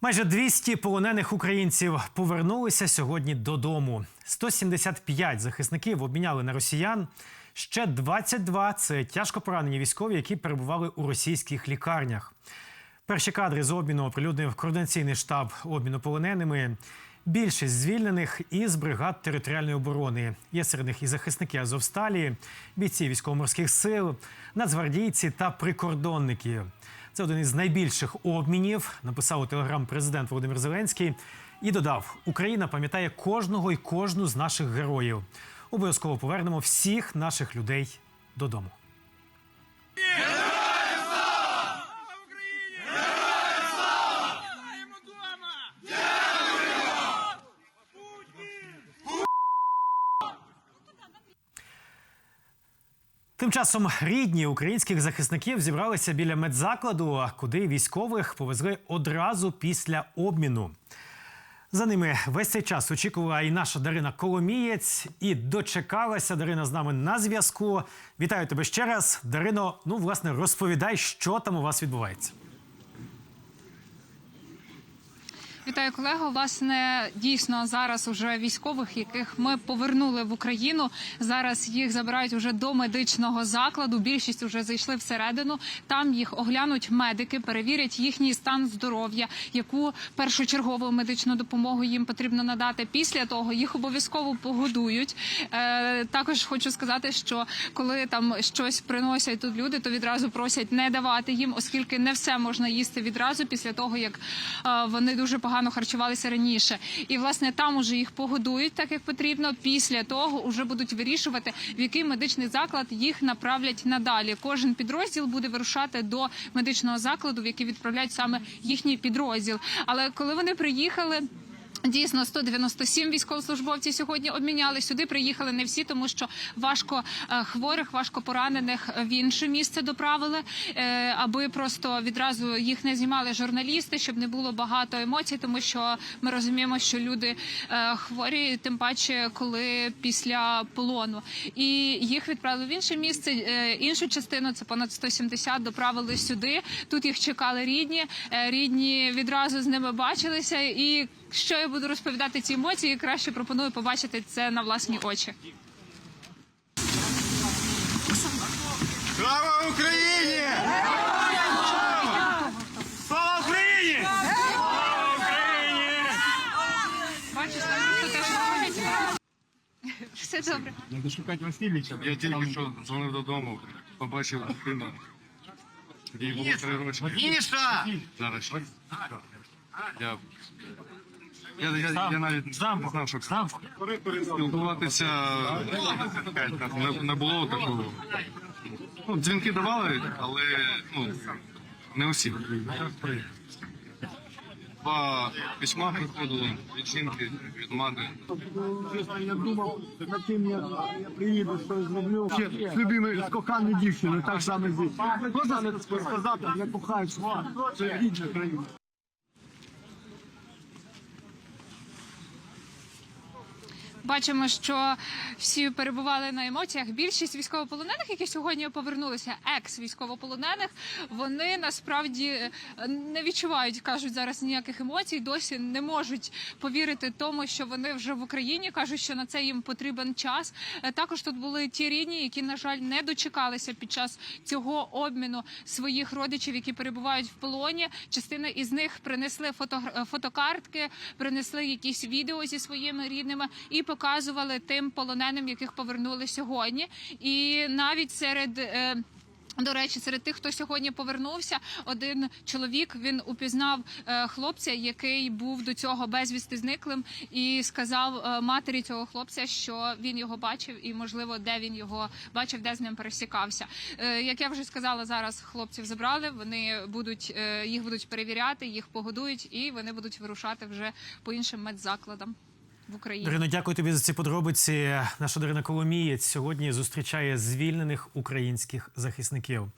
Майже 200 полонених українців повернулися сьогодні додому. 175 захисників обміняли на росіян. Ще 22 – це тяжко поранені військові, які перебували у російських лікарнях. Перші кадри з обміну оприлюднив координаційний штаб обміну полоненими. Більшість звільнених із бригад територіальної оборони. Є серед них і захисники Азовсталі, бійці військово-морських сил, нацгвардійці та прикордонники. Це один із найбільших обмінів. Написав у телеграм президент Володимир Зеленський і додав: Україна пам'ятає кожного і кожну з наших героїв. Обов'язково повернемо всіх наших людей додому. Тим часом рідні українських захисників зібралися біля медзакладу, куди військових повезли одразу після обміну. За ними весь цей час очікувала і наша Дарина Коломієць, і дочекалася Дарина з нами на зв'язку. Вітаю тебе ще раз. Дарино, ну власне розповідай, що там у вас відбувається. Вітаю колего. Власне, дійсно зараз уже військових, яких ми повернули в Україну. Зараз їх забирають уже до медичного закладу. Більшість вже зайшли всередину. Там їх оглянуть медики, перевірять їхній стан здоров'я, яку першочергову медичну допомогу їм потрібно надати. Після того їх обов'язково погодують. Е, також хочу сказати, що коли там щось приносять тут люди, то відразу просять не давати їм, оскільки не все можна їсти відразу після того, як е, вони дуже погано харчувалися раніше. І власне там уже їх погодують так, як потрібно. Після того вже будуть вирішувати, в який медичний заклад їх направлять надалі. Кожен підрозділ буде вирушати до медичного закладу, в який відправляють саме їхній підрозділ. Але коли вони приїхали. Дійсно, 197 військовослужбовців сьогодні обміняли. Сюди приїхали не всі, тому що важко е, хворих, важко поранених в інше місце доправили, е, аби просто відразу їх не знімали журналісти, щоб не було багато емоцій, тому що ми розуміємо, що люди е, хворі, тим паче, коли після полону, і їх відправили в інше місце. Іншу частину це понад 170, доправили сюди. Тут їх чекали рідні. Рідні відразу з ними бачилися і. Що я буду розповідати ці емоції, краще пропоную побачити це на власні очі. Слава Україні! Слава Україні! Слава Україні! Бачиш, там просто теж говорять. Все добре. Надо шукати Васильовича. Я тільки що дзвонив додому, побачив дитину. Їй було три роки. Міша! Зараз. Я, я, я, я навіть не знав, що спілкуватися не, не було такого. Ну, дзвінки давали, але ну, не усі. Два письма приходили від жінки, від мати. Я думав, над тим я, я приїду, що зроблю. Ще з любимою, з коханою дівчиною, так само здесь. Можна сказати, я кохаю свою, це рідна країна. Бачимо, що всі перебували на емоціях. Більшість військовополонених, які сьогодні повернулися, екс-військовополонених, вони насправді е, не відчувають, кажуть зараз ніяких емоцій. Досі не можуть повірити тому, що вони вже в Україні. кажуть, що на це їм потрібен час. Е, Також тут були ті рідні, які на жаль не дочекалися під час цього обміну своїх родичів, які перебувають в полоні. Частина із них принесли фото, фотокартки, принесли якісь відео зі своїми рідними і показували тим полоненим, яких повернули сьогодні. І навіть серед. е, до речі, серед тих, хто сьогодні повернувся, один чоловік він упізнав е, хлопця, який був до цього безвісти зниклим, і сказав е, матері цього хлопця, що він його бачив, і можливо, де він його бачив, де з ним пересікався. Е, як я вже сказала, зараз хлопців забрали. Вони будуть їх будуть перевіряти, їх погодують, і вони будуть вирушати вже по іншим медзакладам в Україні. Дарина, дякую тобі за ці подробиці. Наша Дарина Коломієць сьогодні зустрічає звільнених українських захисників.